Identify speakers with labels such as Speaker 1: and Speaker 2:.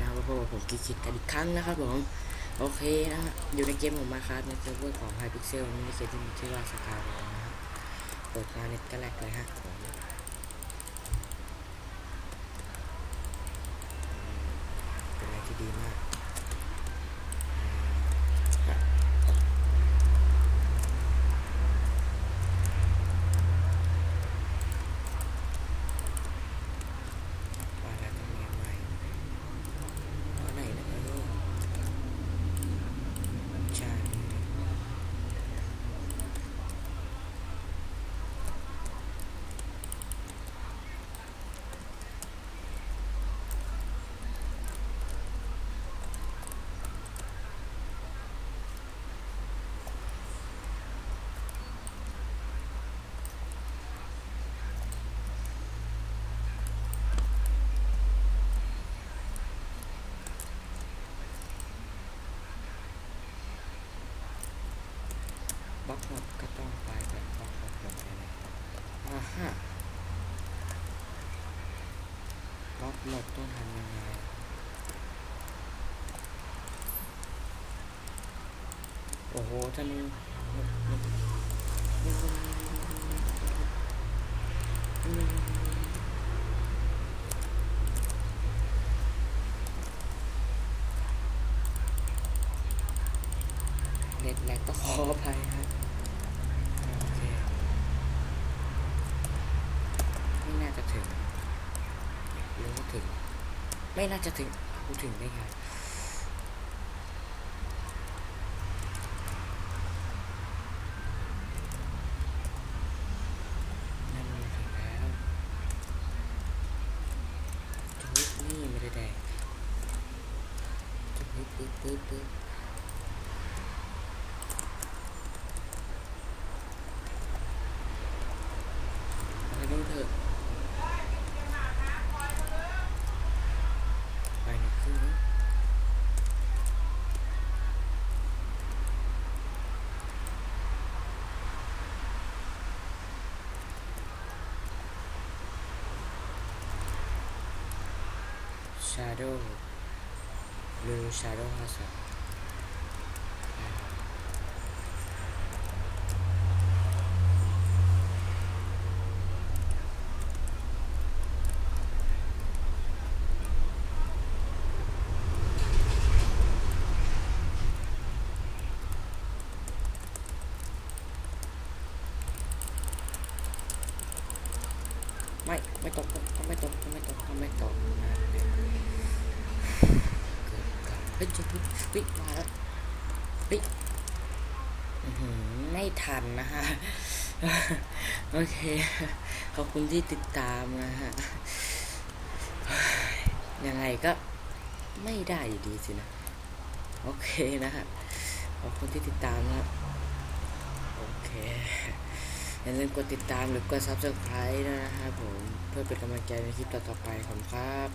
Speaker 1: นะครับพบกับผมกิคิดกันอีกครั้งนะครับผมโอเคนะฮะอยู่ในเกมของมาครับในเซิร์ฟเวอร์ของ Hypixel นี่ในเกมที่มีชื่อว่าสกาวนะครับเปิดมาเน็ตก็แลกเลยฮะผมเป็นอะไรที่ดีมากอ่าว่าแล้วต้องมีอะไรเอาไหนนะเออใช่ บล็อกหมดก็ต้องไปแบบบล็อกหมดหมดเลยนะอ่าฮะบล็อกหมดต้องทำยังไงโอ้โหท่านเน็ตแลกก็ขออภัยครับไม่น่าจะถึงหรือว่าถึง ไม่น่าจะถึงกูถึงได้ไงนี่ไม่ได้แดงปึ๊บปึ๊บปึ๊บปึ๊บไปนู่น เถอะไปหนึ่งครึ่งนะชาโดว์ลูชาโดว์ห้าสอ ไม่ ไม่ตกต้องไม่ตกต้องไม่ตกต้องไม่ตกเฮ้ยจุ๊บปึ๊บเฮ้ยมาแล้วเฮ้ยไม่ทันนะฮะ โอเค ขอบคุณที่ติดตามนะฮะ ยังไงก็ไม่ได้อยู่ดีสินะ โอเคนะฮะ ขอบคุณที่ติดตามนะ โอเค อย่าลืมกดติดตามหรือกด subscribe ด้วยนะครับผม เพื่อเป็นกำลังใจในคลิปต่อๆไปขอบคุณครับ